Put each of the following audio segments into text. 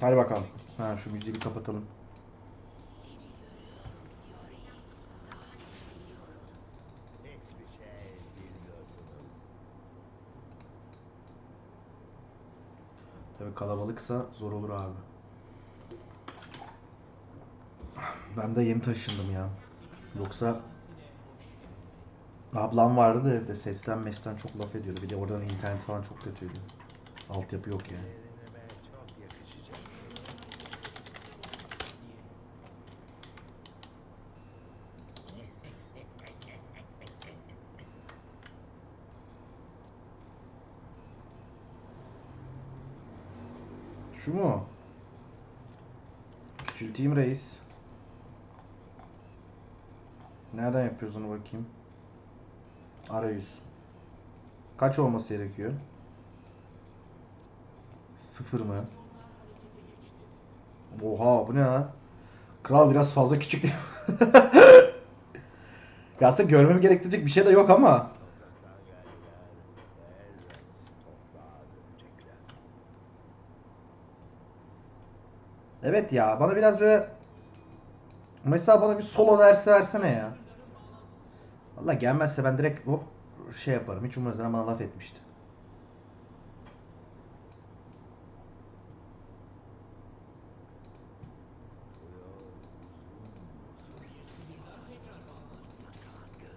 Hadi bakalım. Ha şu müziği bir kapatalım. Tabii kalabalıksa zor olur abi. Ben de yeni taşındım ya. Yoksa ablam vardı da evde sesten mesten çok laf ediyordu. Bir de oradan internet falan çok kötüydü. Altyapı yok yani. Şu mu? Küçülteyim reis. Nereden yapıyoruz onu bakayım. Arayüz. Kaç olması gerekiyor? Sıfır mı? Oha bu ne ha? Kral biraz fazla küçük mi? ya aslında görmemi gerektirecek bir şey de yok ama. Evet ya bana biraz böyle mesela bana bir solo dersi versene ya. Valla gelmezse ben direkt hop şey yaparım. Hiç umurumda bana laf etmişti.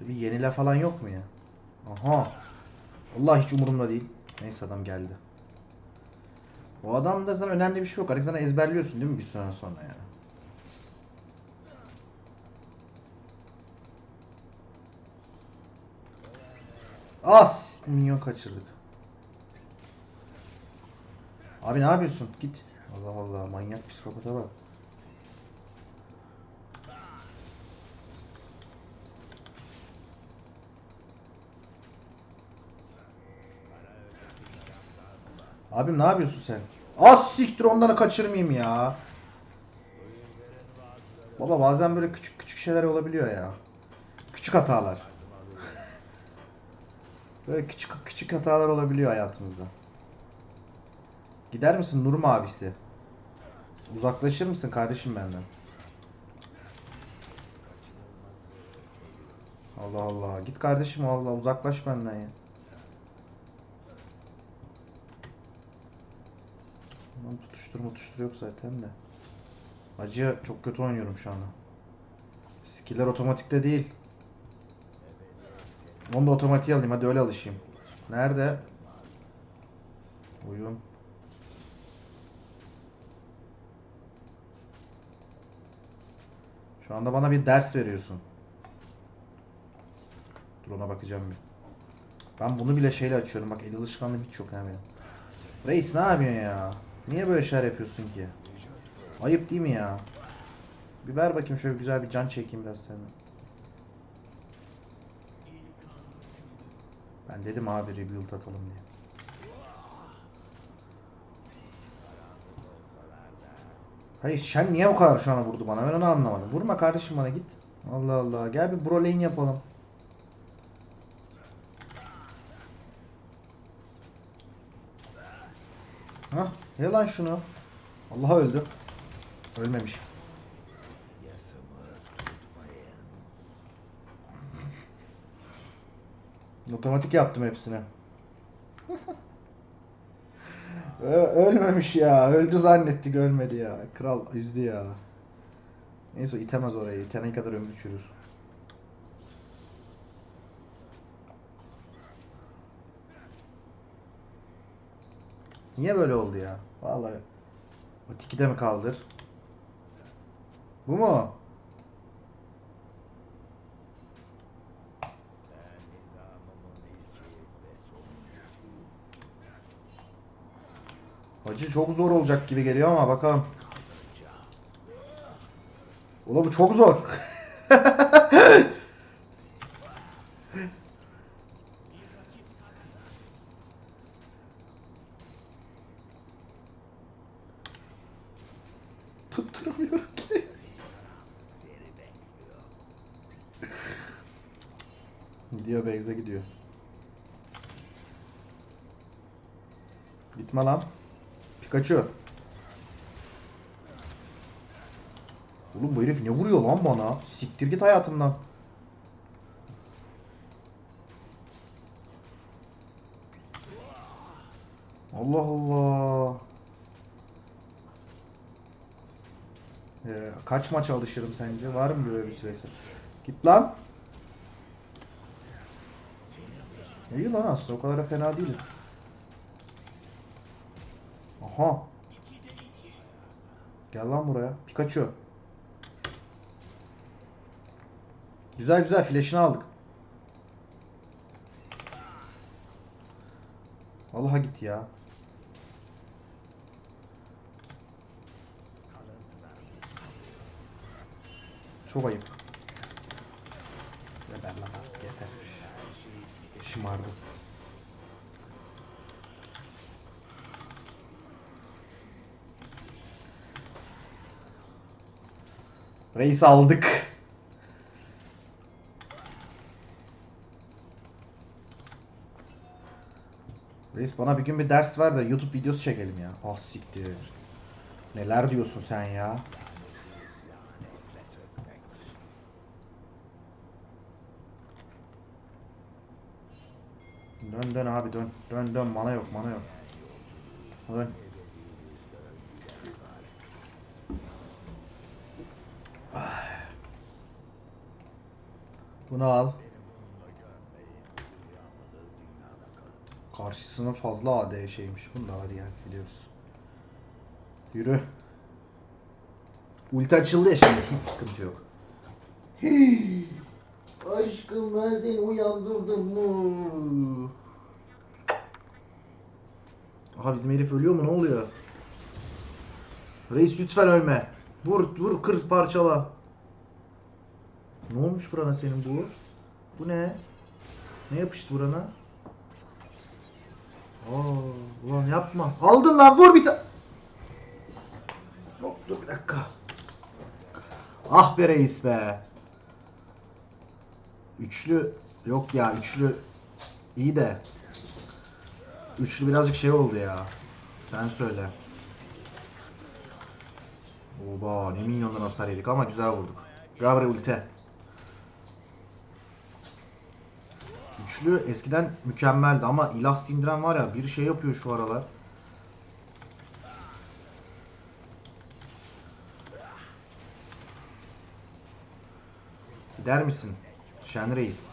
Bir yenile falan yok mu ya? Aha. Allah hiç umurumda değil. Neyse adam geldi. O adamda sana önemli bir şey yok. Artık sana ezberliyorsun değil mi bir süre sonra yani? As! Minyon kaçırdık. Abi ne yapıyorsun? Git. Allah Allah manyak psikopata bak. Abim ne yapıyorsun sen? Az siktir onları kaçırmayayım ya. Baba bazen böyle küçük küçük şeyler olabiliyor ya. Küçük hatalar. Böyle küçük küçük hatalar olabiliyor hayatımızda. Gider misin Nurum abisi? Uzaklaşır mısın kardeşim benden? Allah Allah. Git kardeşim Allah uzaklaş benden ya. Lan tutuştur tutuştur yok zaten de. Acı çok kötü oynuyorum şu anda. Skiller otomatikte değil. Onu da otomatiğe alayım hadi öyle alışayım. Nerede? Oyun. Şu anda bana bir ders veriyorsun. Dur ona bakacağım bir. Ben bunu bile şeyle açıyorum. Bak el alışkanlığım hiç yok ha. Reis ne yapıyorsun ya? Niye böyle şeyler yapıyorsun ki? Ayıp değil mi ya? Bir ver bakayım şöyle güzel bir can çekeyim biraz senden. Ben dedim abi rebuild atalım diye. Hayır Shen niye o kadar şu an vurdu bana? Ben onu anlamadım. Vurma kardeşim bana git. Allah Allah. Gel bir bro lane yapalım. Ye lan şunu. Allah öldü. Ölmemiş. Otomatik yaptım hepsini. Ölmemiş ya. Öldü zannettik ölmedi ya. Kral üzdü ya. Neyse itemez orayı. İtene kadar ömrü çürür. Niye böyle oldu ya? Vallahi. O tiki de mi kaldır? Bu mu? Acı çok zor olacak gibi geliyor ama bakalım. Ulan bu çok zor. Tutturamıyorum ki. Gidiyor Beyze gidiyor. Gitme lan. Pikachu. Oğlum bu herif ne vuruyor lan bana? Siktir git hayatımdan. Allah Allah. Kaç maç alışırım sence? Var mı böyle bir süresi? Git lan. İyi lan aslında o kadar da fena değil. Aha. Gel lan buraya. Pikachu. Güzel güzel flash'ını aldık. Allah'a git ya. Çok ayıp. Yeter lan artık yeter. Şımardım. Reis aldık. Reis bana bir gün bir ders ver de YouTube videosu çekelim ya. Ah siktir. Neler diyorsun sen ya? Dön abi dön. Dön dön mana yok mana yok. Dön. Bunu al. Karşısına fazla AD şeymiş. Bunu da hadi gel gidiyoruz. Yürü. Ulti açıldı ya şimdi hiç sıkıntı yok. Hii. Aşkım ben seni uyandırdım mı? Aha bizim herif ölüyor mu ne oluyor? Reis lütfen ölme. Vur vur kır parçala. Ne olmuş burana senin bu? Bu ne? Ne yapıştı burana? Aa, ulan yapma. Aldın lan vur bir tane. Hop dur bir dakika. Ah be reis be. Üçlü yok ya üçlü iyi de. Üçlü birazcık şey oldu ya. Sen söyle. Oba ne minyondan hasar yedik ama güzel vurduk. Gavre ulti. Üçlü eskiden mükemmeldi ama ilah sindiren var ya bir şey yapıyor şu aralar. Gider misin? Şen Reis.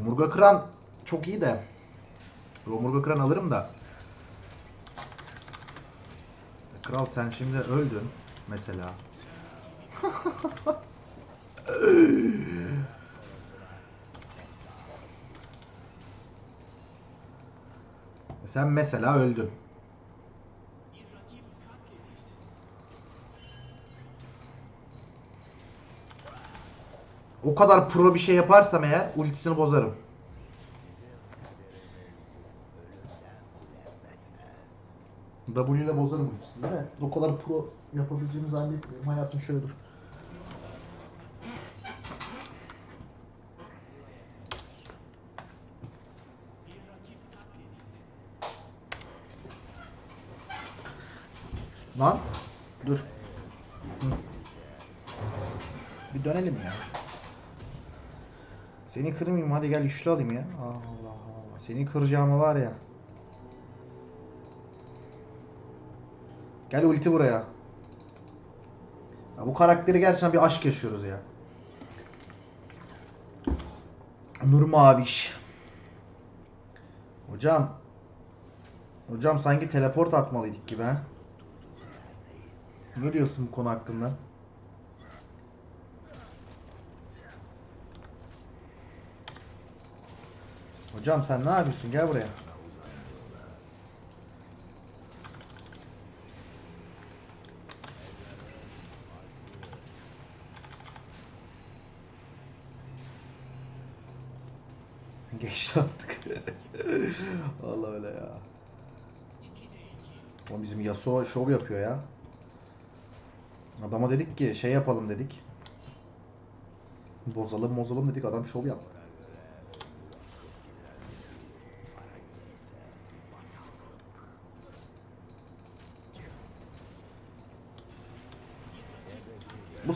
Omurga kıran çok iyi de. Omurga kıran alırım da. Kral sen şimdi öldün mesela. Sen mesela öldün. O kadar pro bir şey yaparsam eğer ultisini bozarım. W ile bozarım değil mi? O kadar pro yapabileceğimi zannetmiyorum. Hayatım şöyle dur. Lan dur. Hı. Bir dönelim ya. Seni kırmayayım hadi gel üçlü alayım ya. Allah Allah. Seni kıracağımı var ya. Gel ulti buraya. Ya bu karakteri gerçekten bir aşk yaşıyoruz ya. Nur Maviş. Hocam. Hocam sanki teleport atmalıydık gibi ha. Ne diyorsun bu konu hakkında? Hocam sen ne yapıyorsun? Gel buraya. Geçti artık. Vallahi öyle ya. O bizim Yasuo şov yapıyor ya. Adama dedik ki şey yapalım dedik. Bozalım bozalım dedik adam şov yaptı.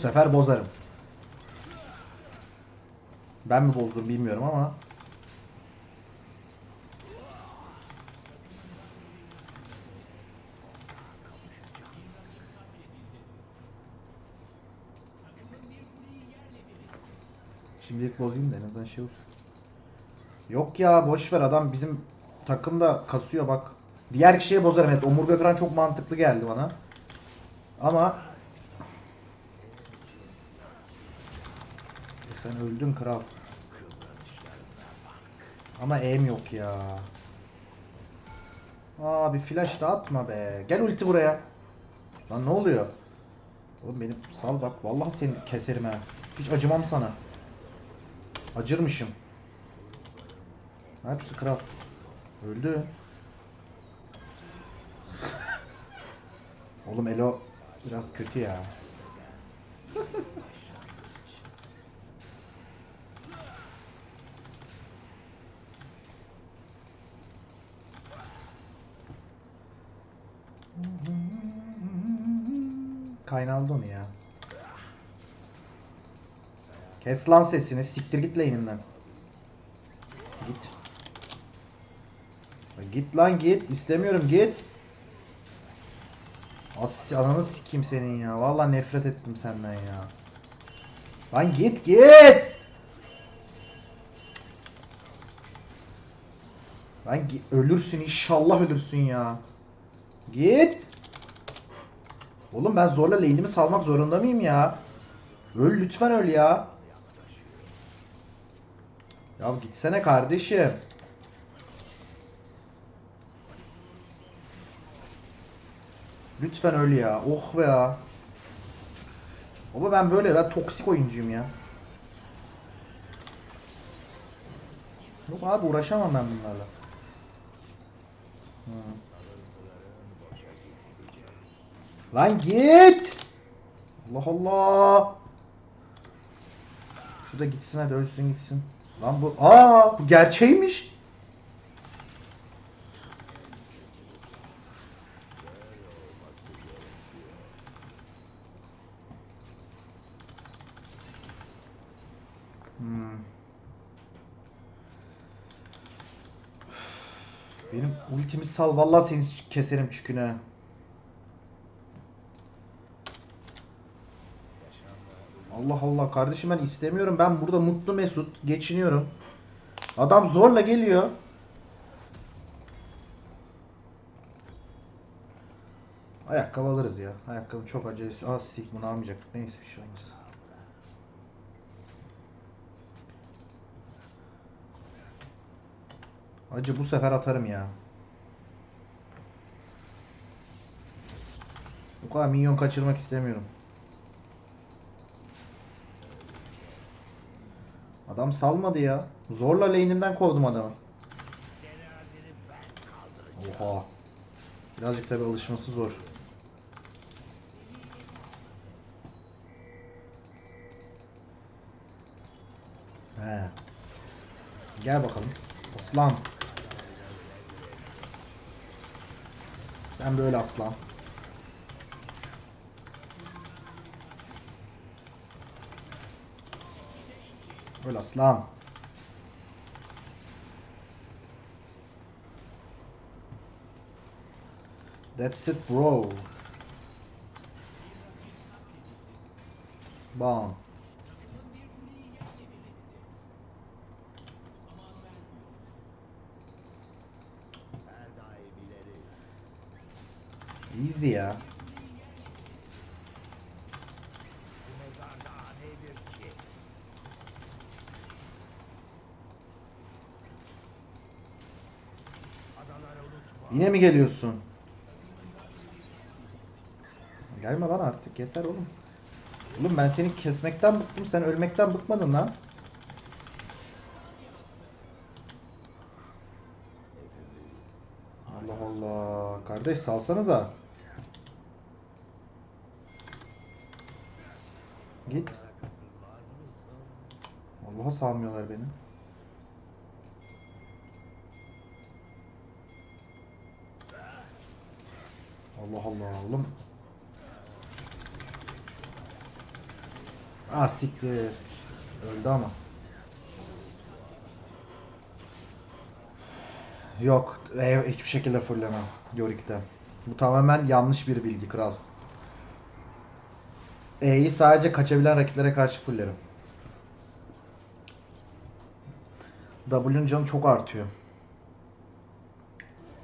sefer bozarım. Ben mi bozdum bilmiyorum ama. Şimdilik bozayım da en azından şey olsun. Yok ya boş ver adam bizim takımda kasıyor bak. Diğer kişiye bozarım evet omurga kıran çok mantıklı geldi bana. Ama E sen öldün kral. Ama aim yok ya. Abi flash da atma be. Gel ulti buraya. Lan ne oluyor? Oğlum benim sal bak. Vallahi seni keserim ha. Hiç acımam sana. Acırmışım. Yapıyorsun kral? Öldü. Oğlum Elo biraz kötü ya. Kaynaldı onu ya. Kes lan sesini. Siktir git lane'inden. Git. Git lan git. İstemiyorum git. As ananı sikeyim senin ya. Vallahi nefret ettim senden ya. Lan git git. Lan ölürsün inşallah ölürsün ya. Git. Oğlum ben zorla lane'imi salmak zorunda mıyım ya? Öl lütfen öl ya. Ya gitsene kardeşim. Lütfen öl ya. Oh be ya. Baba ben böyle ben toksik oyuncuyum ya. Yok abi uğraşamam ben bunlarla. Hı. Lan git. Allah Allah. Şu da gitsin hadi ölsün gitsin. Lan bu aa bu gerçeğiymiş. Hmm. Benim ultimi sal vallahi seni keserim çüküne. Allah Allah kardeşim ben istemiyorum. Ben burada mutlu mesut geçiniyorum. Adam zorla geliyor. Ayakkabı alırız ya. Ayakkabı çok acayip. Aa sik bunu almayacak. Neyse bir şey olmaz. Acı bu sefer atarım ya. Bu kadar minyon kaçırmak istemiyorum. Adam salmadı ya. Zorla lane'imden kovdum adamı. Oha. Birazcık tabi alışması zor. He. Gel bakalım. Aslan. Sen böyle aslan. Öyle aslan. That's it bro. Bam. Easy ya. Bu mezar daha nedir ki? Adaları unutma. Yine mi geliyorsun? Gelme lan artık yeter oğlum. Oğlum ben seni kesmekten bıktım sen ölmekten bıkmadın lan. Allah Allah. Kardeş salsanıza. Git. Allah'a salmıyorlar beni. Allah Allah oğlum. Ah siktir. Öldü ama. Yok. Hiçbir şekilde fullemem. Yorik'te. Bu tamamen yanlış bir bilgi kral. E'yi sadece kaçabilen rakiplere karşı fullerim. W'nun canı çok artıyor.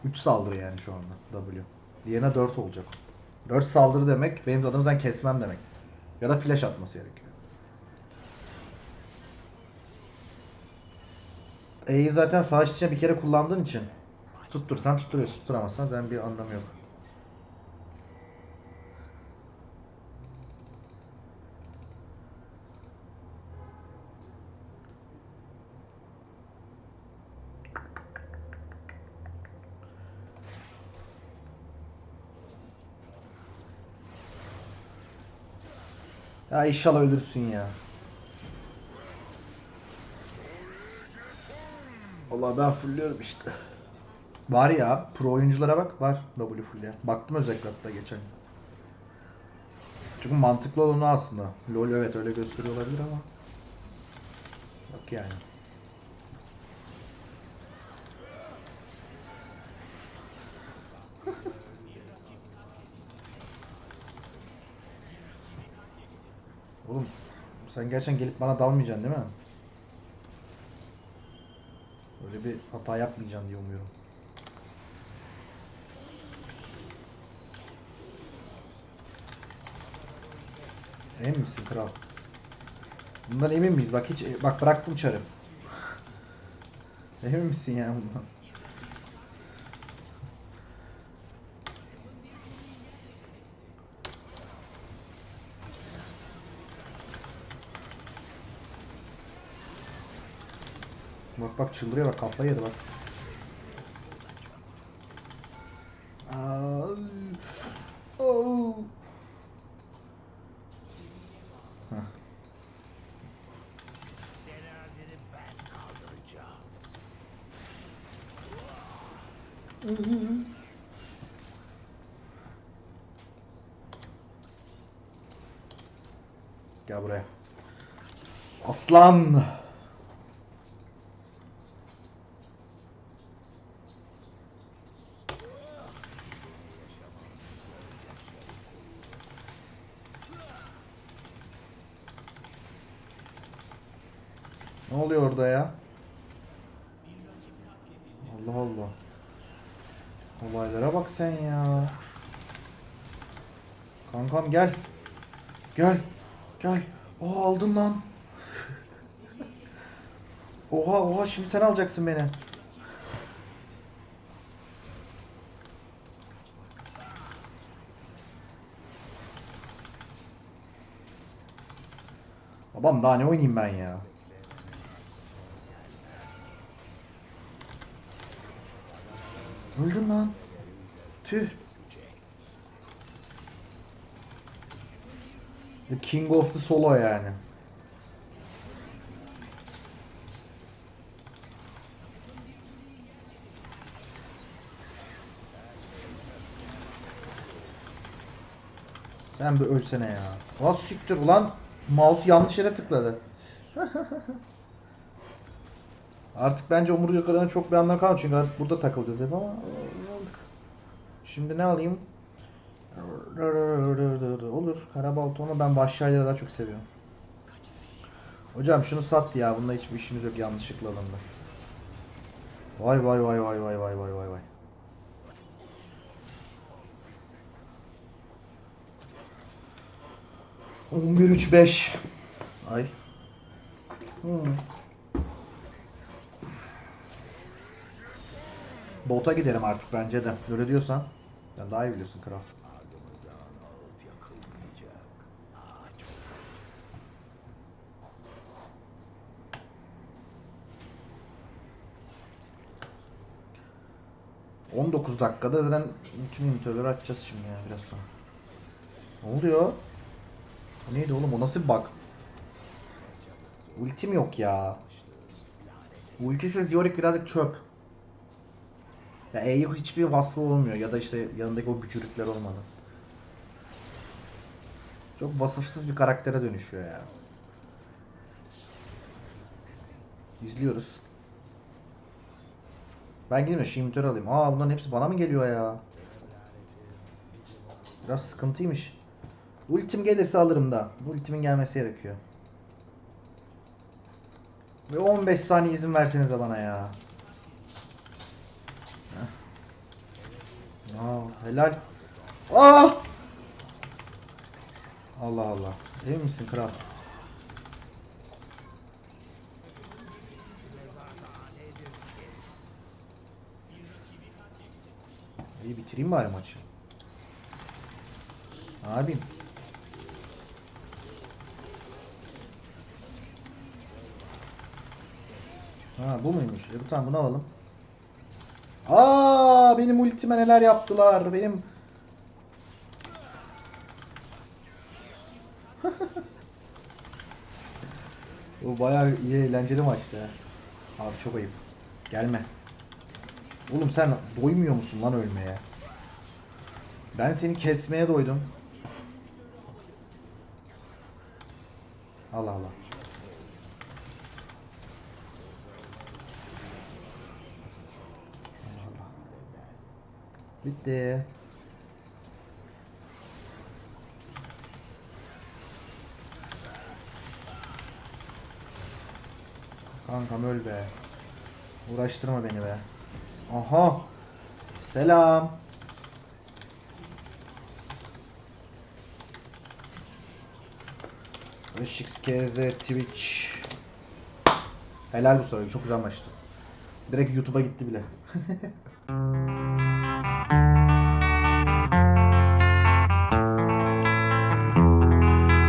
3 saldırı yani şu anda W. Diğerine 4 olacak. 4 saldırı demek benim adımı sen kesmem demek. Ya da flash atması gerekiyor. E'yi zaten savaş içinde bir kere kullandığın için tuttursan tutturuyorsun. Tutturamazsan sen bir anlamı yok. Ya inşallah ölürsün ya. Vallahi ben fullüyorum işte. Var ya pro oyunculara bak var W full ya. Baktım özellikle hatta geçen. Çünkü mantıklı olanı aslında. LoL evet öyle gösteriyor olabilir ama. Bak yani. Oğlum sen gerçekten gelip bana dalmayacaksın değil mi? Öyle bir hata yapmayacaksın diye umuyorum. Emin misin kral? Bundan emin miyiz? Bak hiç bak bıraktım çarı. Emin misin ya bundan? Bak çıldırıyor bak kafayı yedi bak. Aa, oh. Gel buraya. Aslan. Ne oluyor orada ya? Allah Allah. Olaylara bak sen ya. Kankam gel. Gel. Gel. Oha aldın lan. oha oha şimdi sen alacaksın beni. Babam daha ne oynayayım ben ya? Öldün lan. Tüh. The King of the Solo yani. Sen bir ölsene ya. Ulan siktir ulan. Mouse yanlış yere tıkladı. artık bence omurga kırığının çok bir anlamı kalmadı çünkü artık burada takılacağız hep ama iyi olduk. Şimdi ne alayım? Olur. Karabaltı ama ben vahşileri daha çok seviyorum. Hocam şunu sat ya. Bunda hiçbir işimiz yok. Yanlışlıkla alındı. Vay vay vay vay vay vay vay vay vay. On bir üç beş. Ay. Hmm. Bota giderim artık bence de. Öyle diyorsan. Sen daha iyi biliyorsun. Ağaç 19 dakikada zaten bütün ünitörleri açacağız şimdi ya biraz sonra. Ne oluyor? O neydi oğlum? O nasıl bir bug? Ultim yok ya. Ultisiz Yorick birazcık çöp. Ya E'ye hiçbir vasfı olmuyor ya da işte yanındaki o gücürükler olmadan. Çok vasıfsız bir karaktere dönüşüyor ya. İzliyoruz. Ben gideyim de Şimtör alayım. Aa bunların hepsi bana mı geliyor ya? Biraz sıkıntıymış. Ultim gelirse alırım da. Ultimin gelmesi gerekiyor. Ve 15 saniye izin versenize bana ya. Aa, helal. Aa! Allah Allah. Emin misin kral? İyi bitireyim bari maçı. Abim. Ha bu muymuş? E, tamam bunu alalım. Aa benim ultime neler yaptılar. Benim Bu bayağı iyi eğlenceli maçtı. Abi çok ayıp. Gelme. Oğlum sen doymuyor musun lan ölmeye? Ben seni kesmeye doydum. Allah. Allah Bitti. Kankam öl be. Uğraştırma beni be. Aha. Selam. RşXKZ Twitch. Helal bu soru. Çok güzel maçtı. Direkt YouTube'a gitti bile.